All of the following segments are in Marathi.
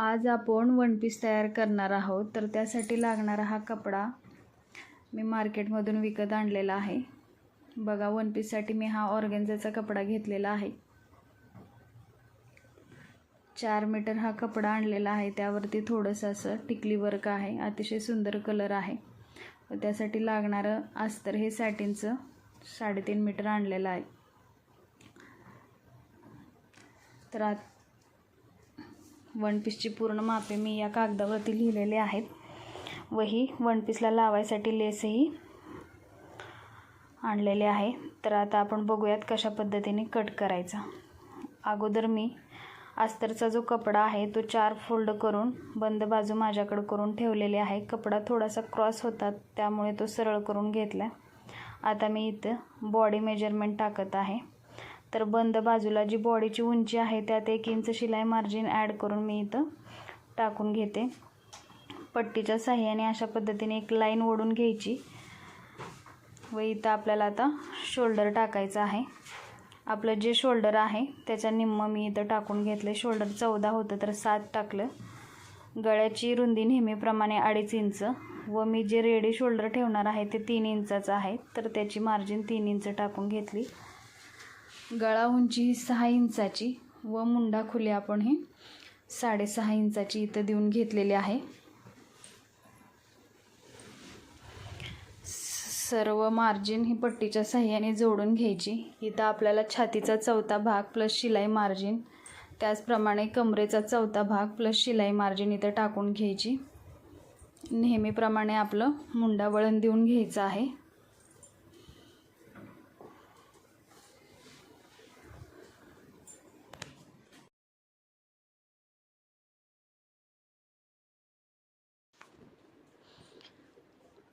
आज आपण वन पीस तयार करणार आहोत. तर त्यासाठी लागणारा हा कपडा मी मार्केटमधून विकत आणलेला आहे. बघा वन पीससाठी मी हा ऑर्गेन्झाचा कपडा घेतलेला आहे. चार मीटर हा कपडा आणलेला आहे. त्यावरती थोडंसं असं टिकली वर्क आहे. अतिशय सुंदर कलर आहे. त्यासाठी लागणारं अस्तर हे सॅटिनचं साडेतीन मीटर आणलेलं आहे. तर आत वन पीसची पूर्ण मापे मी या कागदावरती लिहिलेले आहेत. व ही वन पीसला लावायसाठी लेसही आणलेले आहे. तर आता आपण बघूयात कशा पद्धतीने कट करायचा. अगोदर मी अस्तरचा जो कपडा आहे तो चार फोल्ड करून बंद बाजू माझ्याकडं करून ठेवलेले आहे. कपडा थोडासा क्रॉस होता त्यामुळे तो सरळ करून घेतला. आता मी इथं बॉडी मेजरमेंट टाकत आहे. तर बंद बाजूला जी बॉडीची उंची आहे त्यात एक इंच शिलाई मार्जिन ॲड करून मी इथं टाकून घेते. पट्टीच्या साह्याने अशा पद्धतीने एक लाईन ओढून घ्यायची. व इथं आपल्याला आता शोल्डर टाकायचं आहे. आपलं जे शोल्डर आहे त्याच्या निम्म मी इथं टाकून घेतले शोल्डर चौदा होतं तर सात टाकलं. गळ्याची रुंदी नेहमीप्रमाणे अडीच इंच. व मी जे रेडी शोल्डर ठेवणार आहे ते तीन इंचाचं आहे. तर त्याची मार्जिन तीन इंच टाकून घेतली. गळा उंची ही सहा इंचाची व मुंडा खुली आपण ही साडेसहा इंचाची इथं देऊन घेतलेली आहे. सर्व मार्जिन ही पट्टीच्या साह्याने जोडून घ्यायची. इथं आपल्याला छातीचा चौथा भाग प्लस शिलाई मार्जिन त्याचप्रमाणे कमरेचा चौथा भाग प्लस शिलाई मार्जिन इथं टाकून घ्यायची. नेहमीप्रमाणे आपलं मुंडा वळण देऊन घ्यायचं आहे.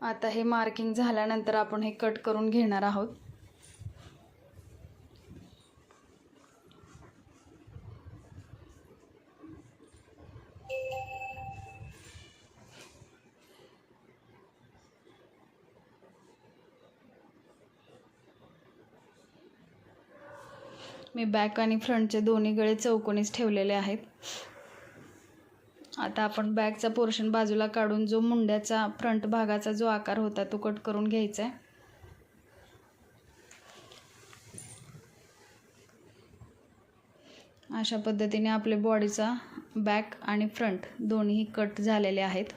आता हे मार्किंग झाल्यानंतर आपण हे कट करून घेणार आहोत. मी बॅक आणि फ्रंटचे दोन्ही गळे चौकोनीच ठेवलेले आहेत. आता आपण बॅगचा पोर्शन बाजूला काढून जो मुंड्याचा फ्रंट भागाचा जो आकार होता तो कट करून घ्यायचा आहे. अशा पद्धतीने आपले बॉडीचा बॅक आणि फ्रंट दोन्ही कट झालेले आहेत.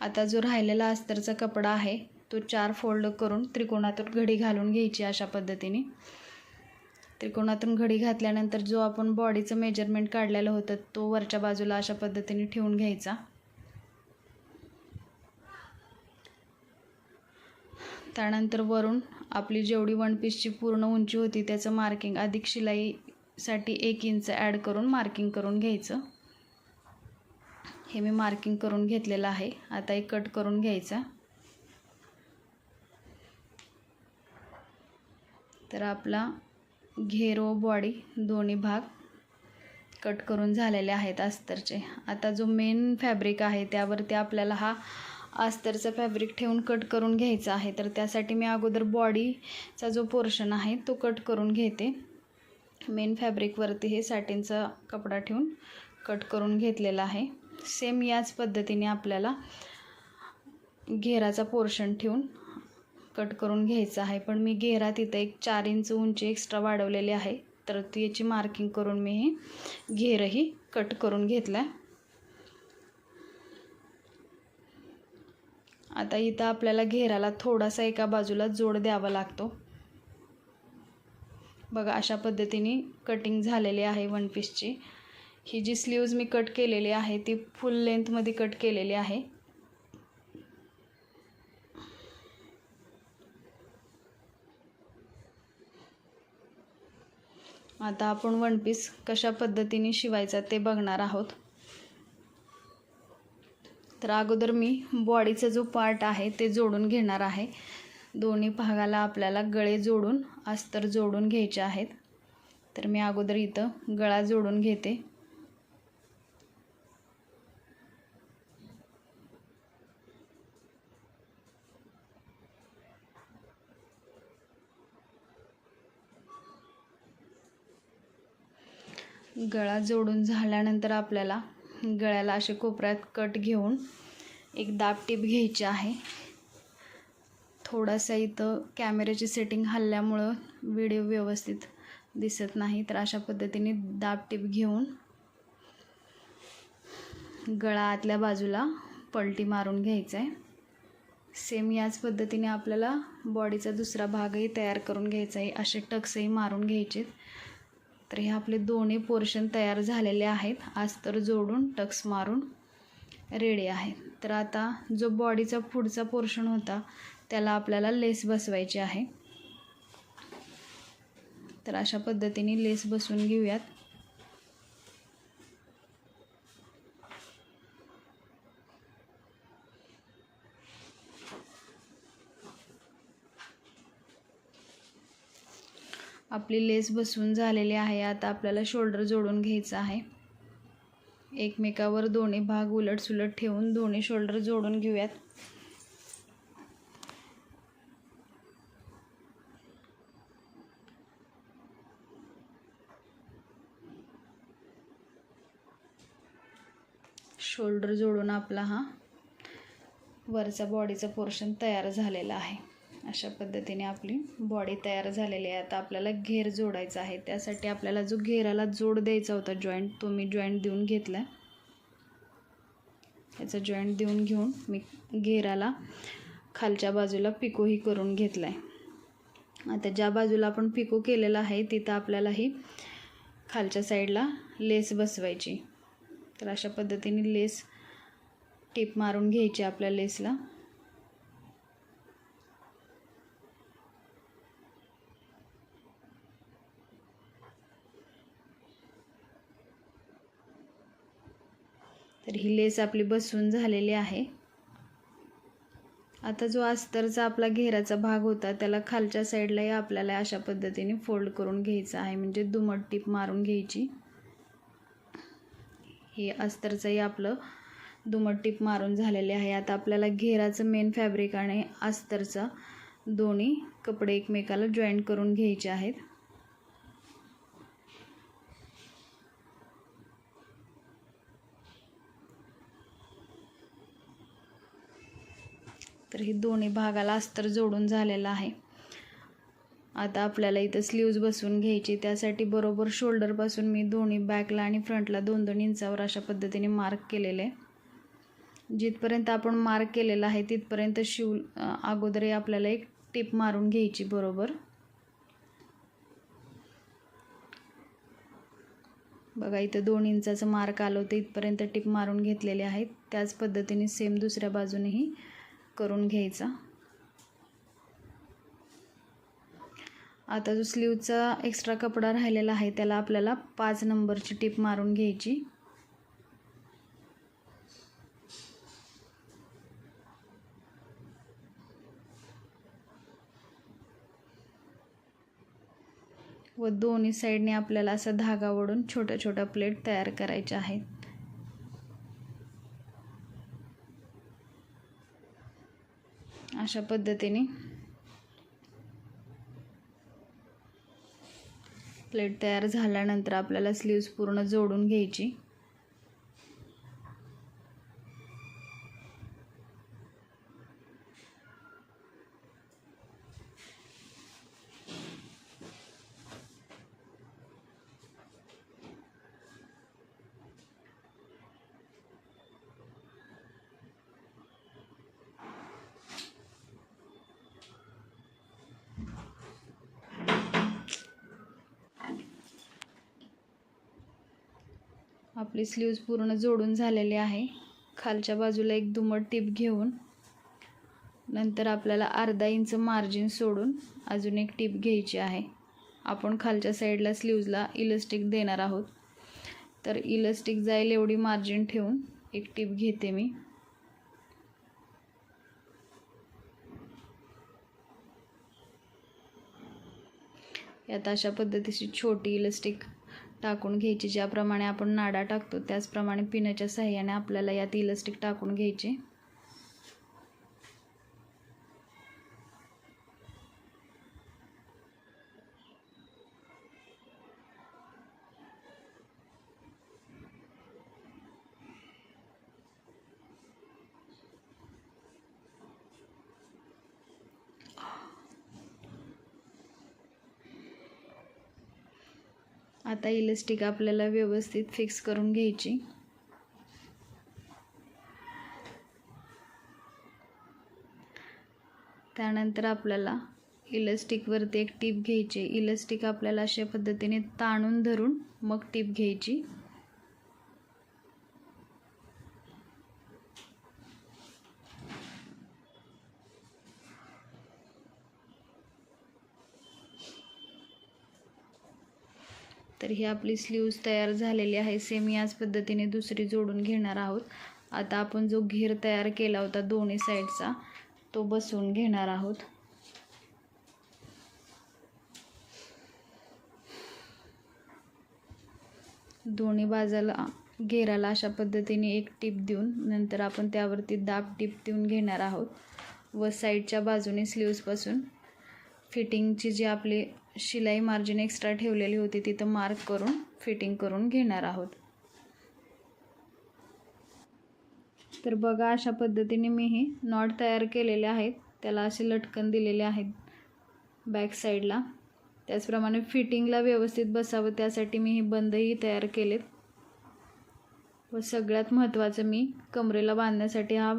आता जो राहिलेला अस्तरचा कपडा आहे तो चार फोल्ड करून त्रिकोणातून घडी घालून घ्यायची अशा पद्धतीने. त्रिकोणातून घडी घातल्यानंतर जो आपण बॉडीचं मेजरमेंट काढलेलं होतं तो वरच्या बाजूला अशा पद्धतीने ठेवून घ्यायचा. त्यानंतर वरून आपली जेवढी वन पीसची पूर्ण उंची होती त्याचं मार्किंग अधिक शिलाईसाठी एक इंच ॲड करून मार्किंग करून घ्यायचं. हे मी मार्किंग करून घेतलेलं आहे. आता एक कट करून घ्यायचा. तर आपला घेरो बॉडी दोन्ही भाग कट करून झालेले आहेत अस्तरचे. आता जो मेन फॅब्रिक आहे त्यावरती आपल्याला हा अस्तरचं फॅब्रिक ठेवून कट करून घ्यायचा आहे. तर त्यासाठी मी अगोदर बॉडीचा जो पोर्शन आहे तो कट करून घेते. मेन फॅब्रिकवरती हे सॅटिनचा कपडा ठेवून कट करून घेतलेला आहे. सेम याच पद्धतीने आपल्याला घेराचा पोर्शन ठेवून कट करून घ्यायचा आहे. पण मी घेरा तिथं एक चार इंच उंची एक्स्ट्रा वाढवलेली आहे. तर ती याची मार्किंग करून मी हे घेरही कट करून घेतला आहे आता इथं आपल्याला घेराला थोडासा एका बाजूला जोड द्यावा लागतो. बघा अशा पद्धतीने कटिंग झालेली आहे वन पीसची ही जी स्लीव्ज मी कट केलेली आहे ती फुल लेंथमध्ये कट केलेली आहे. आता आपण वन पीस कशा पद्धतीने शिवायचा ते बघणार आहोत. तर अगोदर मी बॉडीचा जो पार्ट आहे ते जोडून घेणार आहे. दोन्ही भागाला आपल्याला गळे जोडून अस्तर जोडून घ्यायचे आहेत. तर मी अगोदर इथं गळा जोडून घेते. गळा जोडून झाल्यानंतर आपल्याला गळ्याला असे कोपऱ्यात कट घेऊन एक दाब टीप घ्यायची आहे. थोडासा इथं कॅमेऱ्याची सेटिंग हल्ल्यामुळं व्हिडिओ व्यवस्थित दिसत नाही तर अशा पद्धतीने दाब टीप घेऊन गळा आतल्या बाजूला पलटी मारून घ्यायचा आहे सेम याच पद्धतीने आपल्याला बॉडीचा दुसरा भागही तयार करून घ्यायचा आहे असे टक्सही मारून घ्यायचे तर हे आपले दोन्ही पोर्शन तयार झालेले आहेत. अस्तर जोडून टक्स मारून रेडी आहे. तर आता जो बॉडीचा पुढचा पोर्शन होता त्याला आपल्याला लेस बसवायची आहे. तर अशा पद्धतीने लेस बसवून घेऊयात. आपली लेस बसवून झालेली आहे. आता आपल्याला शोल्डर जोडून घ्यायचं आहे. एकमेकावर दोन्ही भाग उलट सुलट ठेवून दोन्ही शोल्डर जोडून घेऊयात. शोल्डर जोडून आपला हा वरचा बॉडीचा पोर्शन तयार झालेला आहे. अशा पद्धतीने आपली बॉडी तयार झालेली आहे. आता आपल्याला घेर जोडायचा आहे. त्यासाठी आपल्याला जो घेराला जोड द्यायचा होता जॉईंट तो मी जॉईंट देऊन घेतला आहे याचा जॉईंट देऊन घेऊन मी घेराला खालच्या बाजूला पिकोही करून घेतला आहे आता ज्या बाजूला आपण पिको केलेला आहे तिथं आपल्याला ही खालच्या साईडला लेस बसवायची. तर अशा पद्धतीने लेस टीप मारून घ्यायची आपल्या लेसला. तर ही लेस आपली बसवून झालेली आहे. आता जो अस्तरचा आपला घेराचा भाग होता त्याला खालच्या साईडलाही आपल्याला अशा पद्धतीने फोल्ड करून घ्यायचा आहे म्हणजे दुमट टीप मारून घ्यायची. हे अस्तरचंही आपलं दुमट टीप मारून झालेले आहे. आता आपल्याला घेराचं मेन फॅब्रिक आणि अस्तरचा दोन्ही कपडे एकमेकाला जॉईंट करून घ्यायचे आहेत. तर हे दोन्ही भागाला अस्तर जोडून झालेलं आहे. आता आपल्याला इथं स्लीव्ज बसवून घ्यायची. त्यासाठी बरोबर शोल्डरपासून मी दोन्ही बॅकला आणि फ्रंटला दोन दोन इंचावर अशा पद्धतीने मार्क केलेले. जिथपर्यंत आपण मार्क केलेला आहे तिथपर्यंत शिव अगोदर आपल्याला एक टिप मारून घ्यायची बरोबर. बघा इथं दोन इंचाचं मार्क आलं होतं. इथपर्यंत टिप मारून घेतलेले आहेत. त्याच पद्धतीने सेम दुसऱ्या बाजूनेही करून घ्यायचा. आता जो स्लीवचा एक्स्ट्रा कपडा राहिलेला आहे त्याला आपल्याला पाच नंबरची टीप मारून घ्यायची. व दोन्ही साईडने आपल्याला असा धागा ओढून छोट्या छोट्या प्लेट तयार करायच्या आहेत. अशा पद्धतीने. प्लेट तयार झाल्यानंतर आपल्याला स्लीव्स पूर्ण जोडून घ्यायची. आपली स्लीव्ज पूर्ण जोडून झालेली आहे. खालच्या बाजूला एक दुमट टीप घेऊन नंतर आपल्याला अर्धा इंच मार्जिन सोडून अजून एक टीप घ्यायची आहे. आपण खालच्या साईडला स्लीव्जला इलस्टिक देणार आहोत. तर इलस्टिक जाईल एवढी मार्जिन ठेवून एक टीप घेते मी. यात अशा पद्धतीची छोटी इलस्टिक टाकून घ्यायची. ज्याप्रमाणे आपण नाडा टाकतो त्याचप्रमाणे पिण्याच्या साह्याने आपल्याला यात इलस्टिक टाकून घ्यायचे. आता इलेस्टिक आपल्याला व्यवस्थित फिक्स करून घ्यायची. त्यानंतर आपल्याला इलस्टिकवरती एक टीप घ्यायची. इलस्टिक आपल्याला अशा पद्धतीने ताणून धरून मग टीप घ्यायची. तर ही आपली स्लीव्ज तयार झालेली आहे. सेम याच पद्धतीने दुसरी जोडून घेणार आहोत. आता आपण जो घेर तयार केला होता दोन्ही साईडचा तो बसवून घेणार आहोत. दोन्ही बाजाला घेराला अशा पद्धतीने एक टीप देऊन नंतर आपण त्यावरती दाब टीप देऊन घेणार आहोत. व साईडच्या बाजूने स्लीव्सपासून फिटिंगची जी आपली शिलाई मार्जिन एक्स्ट्रा ठेवलेली होती तिथं मार्क करून फिटिंग करून घेणार आहोत. तर बघा अशा पद्धतीने मी हे नॉट तयार केलेले आहेत. त्याला असे लटकन दिलेले आहेत बॅक साईडला त्याचप्रमाणे फिटिंगला व्यवस्थित बसावं त्यासाठी मी हे बंदही तयार केलेत. व सगळ्यात महत्त्वाचं मी कमरेला बांधण्यासाठी हा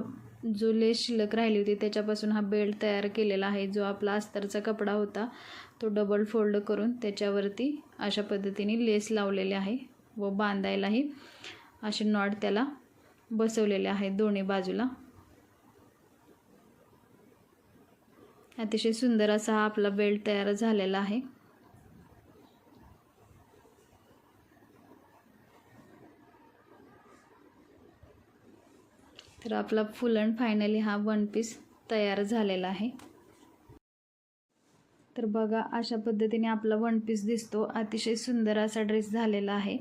जो लेस शिल्लक राहिली होती त्याच्यापासून हा बेल्ट तयार केलेला आहे जो आपला अस्तरचा कपडा होता तो डबल फोल्ड करून त्याच्यावरती अशा पद्धतीने लेस लावलेले आहे व बांधायलाही असे नॉट त्याला बसवलेले आहेत दोन्ही बाजूला. अतिशय सुंदर असा हा आपला बेल्ट तयार झालेला आहे. तर आपला फुल अँड फायनली हा वन पीस तयार झालेला आहे. तर बघा अशा पद्धतीने आपला वन पीस दिसतो. अतिशय सुंदर असा ड्रेस झालेला आहे.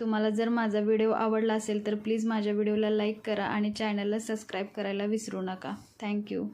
तुम्हाला जर माझा व्हिडिओ आवडला असेल तर प्लीज माझ्या व्हिडिओला लाईक करा आणि चॅनलला सबस्क्राईब करायला विसरू नका. थँक्यू